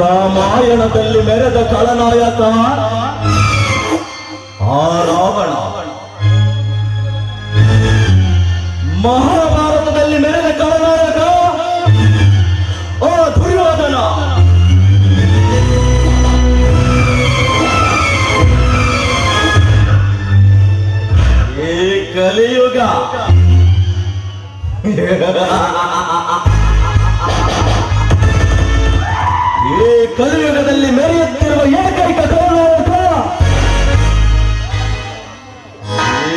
ರಾಮಾಯಣದಲ್ಲಿ ಮೆರೆದ ಕಳನಾಯಕ ಆ ರಾವಣ. ಮಹಾಭಾರತದಲ್ಲಿ ಈ ಕಲಿಯುಗದಲ್ಲಿ ಮೆರೆಯುತ್ತಿರುವ ಏಕೈಕ ಕರುನಾಯಕ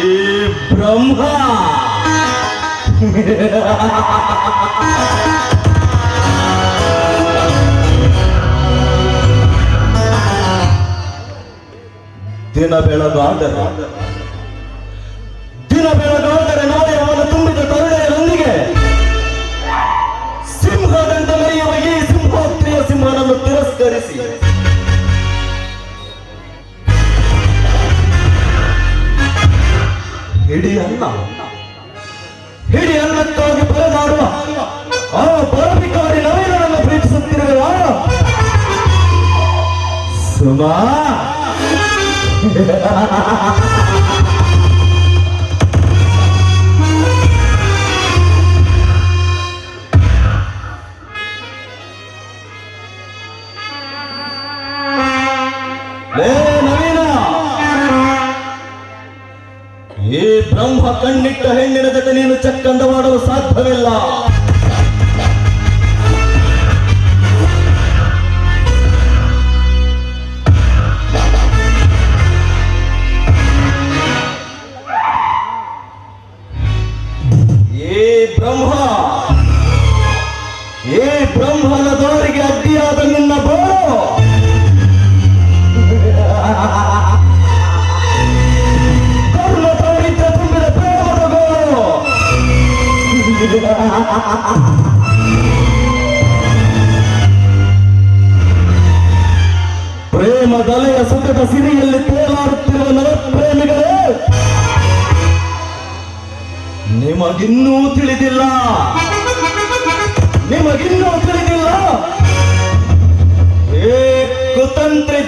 ಈ ಬ್ರಹ್ಮ. ದಿನ ಬೆಳಗಾದ ದಿನ ಬೆಳಗಾದರೆ ಹಿಡಿ ಅನ್ನ ಹಿಡಿ ಅನ್ನಕ್ಕಾಗಿ ಪರದಾಡುವ ಆ ಪರವಿಕಾರಿ ನವೀನನ್ನು ಪ್ರೀತಿಸುತ್ತಿರುವ ಸುಮಾ. ಲೇ ಈ ಕಣ್ಣಿಟ್ಟ ಹೆಣ್ಣಿನ ಜೊತೆ ನೀನು ಚಕ್ಕಂದ ಮಾಡಲು ಸಾಧ್ಯವಿಲ್ಲ. ಏ ಬ್ರಹ್ಮ ಏ ಬ್ರಹ್ಮನ ದಾರಿಗೆ ಅಡ್ಡಿಯಾದ ಪ್ರೇಮ ದಲೆಯ ಸುಖದ ಸಿರಿಯಲ್ಲಿ ತೇಲಾಡುತ್ತಿರುವ ನವಪ್ರೇಮಿಗಳೇ ನಿಮಗಿನ್ನೂ ತಿಳಿದಿಲ್ಲ. ನಿಮಗಿನ್ನೂ ತಿಳಿದಿಲ್ಲ. ಏ ಕುತಂತ್ರಿ